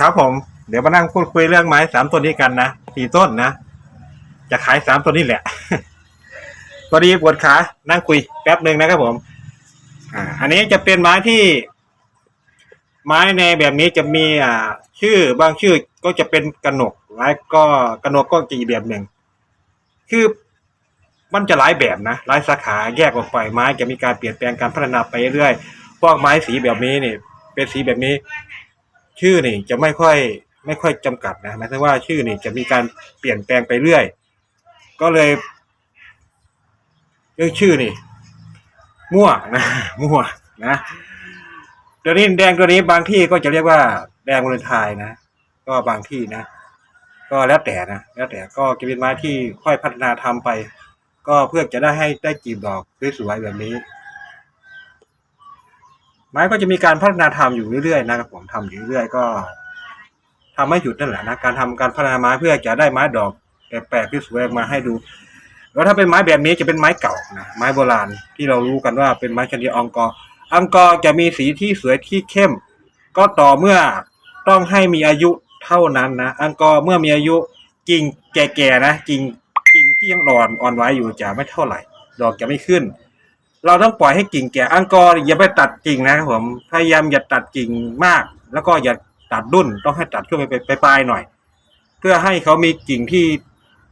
ครับผม เดี๋ยวมานั่งพูดคุยเรื่องไม้สามต้นนี้กันนะสี่ต้นนะ จะขายสามต้นนี้แหละพอดีปวดขา นั่งคุยแป๊บหนึ่งนะครับผม อ่า อันนี้จะเป็นไม้ที่ ไม้ในแบบนี้จะมีอ่า ชื่อบางชื่อก็จะเป็นกระหนกแล้ก็กระหนกก็จะอีกแบบหนึ่ง คือมันจะหลายแบบนะหลายสาขาแยกออกไปไม้จะมีการเปลี่ยนแปลงการพัฒนาไปเรื่อยพวกไม้สีแบบนี้นี่ เป็นสีแบบนี้ ชื่อนี่จะไม่ค่อยไม่ค่อยจำกัดนะหมายถึงว่าชื่อนี่จะมีการเปลี่ยนแปลงไปเรื่อย ก็เลยเรื่องชื่อนี่ มั่วนะมั่วนะตัวนี้แดงตัวนี้บางที่ก็จะเรียกว่า แดงวาเลนไทน์นะก็บางที่นะก็แล้วแต่นะแล้วแต่ก็จะเป็นไม้ที่ค่อยพัฒนาทำไป ก็เพื่อจะได้ให้ได้จีบดอกสวยๆแบบนี้ ไม้ก็จะมีการพัฒนาทำอยู่เรื่อยๆนะครับผมทำอยู่เรื่อยๆก็ทำไม่หยุดนั่นแหละนะการทำการพัฒนาไม้เพื่อจะได้ไม้ดอกแปลกๆที่สวยมาให้ดู แล้วถ้าเป็นไม้แบบนี้จะเป็นไม้เก่านะไม้โบราณที่เรารู้กันว่าเป็นไม้ชนิดองกอร์อังกอร์จะมีสีที่สวยที่เข้ม ก็ต่อเมื่อต้องให้มีอายุเท่านั้นนะอังกอร์เมื่อมีอายุกิ่งแก่ๆนะกิ่งกิ่งที่ยังอ่อนอ่อนไหวอยู่จะไม่เท่าไหร่ ดอกจะไม่ขึ้น เราต้องปล่อยให้กิ่งแก่อังกอร์อย่าไปตัดกิ่งนะครับผมพยายามอย่าตัดกิ่งมาก แล้วก็อย่าตัดดุ้นต้องให้ตัดช่วงไปไปปลายหน่อย เพื่อให้เขามีกิ่งที่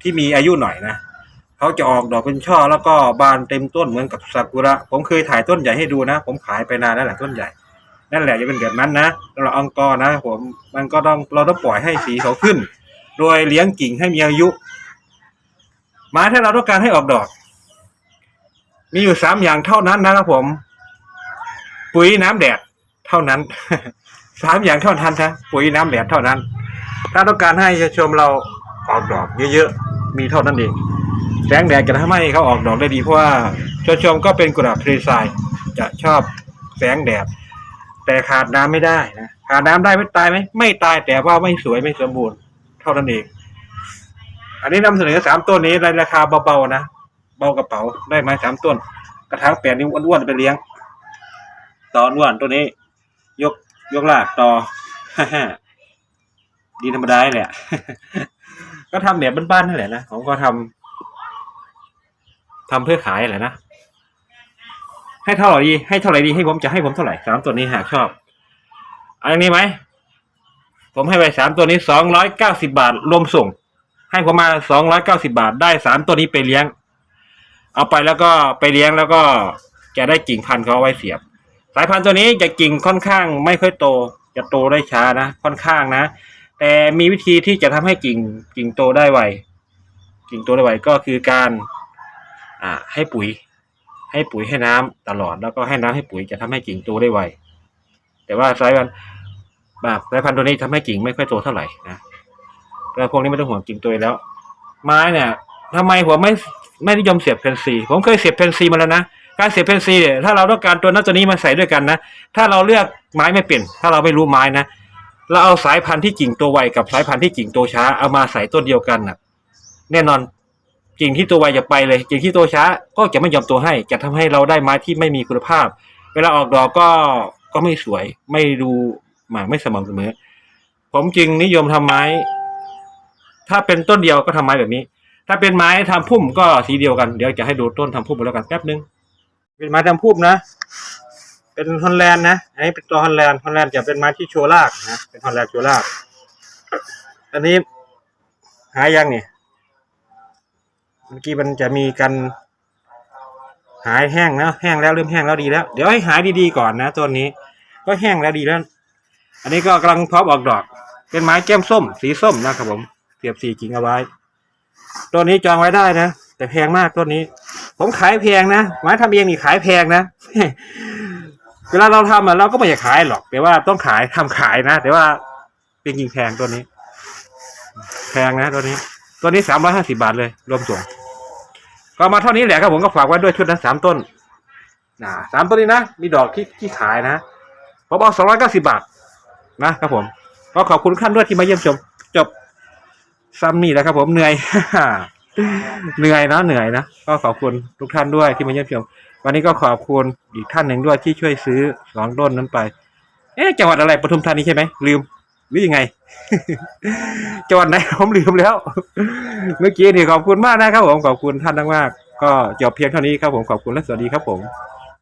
ที่มีอายุหน่อยนะเขาจะออกดอกเป็นช่อแล้วก็บานเต็มต้นเหมือนกับซากุระ ผมเคยถ่ายต้นใหญ่ให้ดูนะ ผมขายไปนานแล้วแหละต้นใหญ่ นั่นแหละจะเป็นแบบนั้นนะสำหรับอังกอร์นะผมมันก็ต้องเราต้องปล่อยให้สีเขาขึ้น โดยเลี้ยงกิ่งให้มีอายุไม้ถ้าเราต้องการให้ออกดอก มีอยู่สามอย่างเท่านั้นนะครับผม ปุ๋ยน้ำแดดเท่านั้นสามอย่างเท่านั้นนะปุ๋ยน้ำแดดเท่านั้น ถ้าต้องการให้ชมเราออกดอกเยอะๆมีเท่านั้นเองแสงแดดจะทำให้เขาออกดอกได้ดีเพราะว่าชมชมก็เป็นกุหลาบทะเลทรายจะชอบแสงแดด แต่ขาดน้ำไม่ได้นะขาดน้ำได้ไม่ตายไหมไม่ตายแต่ว่าไม่สวยไม่สมบูรณ์ เท่านั้นเอง อันนี้นำเสนอสามต้นนี้ในราคาเบาๆนะ เบากระเป๋าได้ไหมสามต้น กระถางแปดนิ้วอ้วนๆไปเลี้ยง ต่ออ้วนตัวนี้ ยกยกลากต่อดีธรรมดาแหละ ก็ทำแบบบ้านๆนั่นแหละนะผมก็ทำทำเพื่อขายแหละนะให้เท่าไหร่ดีให้เท่าไหร่ดีให้ผมจะให้ผมเท่าไหร่สามตัวนี้หากชอบอาอย่างนี้ไหมผมให้ไปสามตัวนี้สองร้อยเก้าสิบาทรวมส่ง ให้ผมมาสองร้อยเก้าสิบาทได้สามตัวนี้ไปเลี้ยง เอาไปแล้วก็ไปเลี้ยงแล้วก็จะได้กิ่งพันธุ์เขาไว้เสียบ สายพันธุ์ตัวนี้จะกิ่งค่อนข้างไม่ค่อยโต จะโตได้ช้านะค่อนข้างนะ แต่มีวิธีที่จะทำให้กิ่งกิ่งโตได้ไวกิ่งโตได้ไวก็คือการอ่าให้ปุ๋ย ให้ปุ๋ยให้น้ำตลอดแล้วก็ให้น้ำให้ปุ๋ยจะทำให้กิ่งโตได้ไวแต่ว่าสายพันธุ์แบบสายพันธุ์ตัวนี้ทำให้กิ่งไม่ค่อยโตเท่าไหร่นะแล้วพวกนี้ไม่ต้องห่วงกิ่งโตแล้ว ไม้เนี่ย ทำไมผมไม่ไม่นิยมเสียบเพนซีผมเคยเสียบเพนซีมาแล้วนะการเสียบเพนซีเนี่ยถ้าเราต้องการตัวนั้นตัวนี้มาใส่ด้วยกันนะถ้าเราเลือกไม้ไม่เป็นถ้าเราไม่รู้ไม้นะเราเอาสายพันธุ์ที่กิ่งตัวไวกับสายพันธุ์ที่กิ่งตัวช้าเอามาใส่ต้นเดียวกันน่ะ แน่นอนกิ่งที่ตัวไวจะไปเลยกิ่งที่ตัวช้าก็จะไม่ยอมตัวให้ จะทำให้เราได้ไม้ที่ไม่มีคุณภาพ เวลาออกดอกก็ก็ไม่สวย ไม่ดูหมากไม่สม่ำเสมอ ผมจึงนิยมทำไม้ ถ้าเป็นต้นเดียวก็ทำไม้แบบนี้ ถ้าเป็นไม้ทำพุ่มก็สีเดียวกัน เดี๋ยวจะให้ดูต้นทำพุ่มไปแล้วกันแป๊บนึง เป็นไม้ทำพุ่มนะ เป็นฮอลแลนด์นะอันนี้เป็นตัวฮอลแลนด์ฮอลแลนด์จะเป็นไม้ที่โชว์รากนะ เป็นฮอลแลนด์โชว์ราก อันนี้หายังเนี่ยเมื่อกี้มันจะมีกันหายแห้งแล้วแห้งแล้วเริ่มแห้งแล้วดีแล้ว เดี๋ยวให้หายดีๆก่อนนะต้นนี้ ก็แห้งแล้วดีแล้ว อันนี้ก็กำลังพร้อมออกดอก เป็นไม้แก้มส้ม สีส้มนะครับผมเสียบสีกิ่งเอาไว้ ต้นนี้จองไว้ได้นะ แต่แพงมากต้นนี้ ผมขายแพงนะไม้ทำเองนี่ขายแพงนะเวลาเราทำอะเราก็ไม่อยากขายหรอก แต่ว่าต้องขายทำขายนะ แต่ว่าเป็นจริงแพงตัวนี้ แพงนะตัวนี้ ตัวนี้สามร้อยห้าสิบาทเลย รวมส่ง ก็มาเท่านี้แหละครับผมก็ฝากไว้ด้วยชุดนั้นสามต้นนะสามต้นนี้นะ มีดอกที่ที่ขายนะผมเอาสองร้อยเก้าสิบาทนะครับผม ก็ขอบคุณท่านด้วยที่มาเยี่ยมชม จบ ซัมนี่แหละครับ ผมเหนื่อย เหนื่อยนะเหนื่อยนะก็ขอบคุณทุกท่านด้วยที่มาเยี่ยมชม วันนี้ก็ขอบคุณอีกท่านหนึ่งด้วยที่ช่วยซื้อสองต้นนั้นไป เอ๊ะจังหวัดอะไรปทุมธานีใช่ไหมลืมหรือยังไง จังหวัดไหนผมลืมแล้ว เมื่อกี้นี่ขอบคุณมากนะครับผมขอบคุณท่านมากๆก็จบเพียงเท่านี้ครับผมขอบคุณและสวัสดีครับผม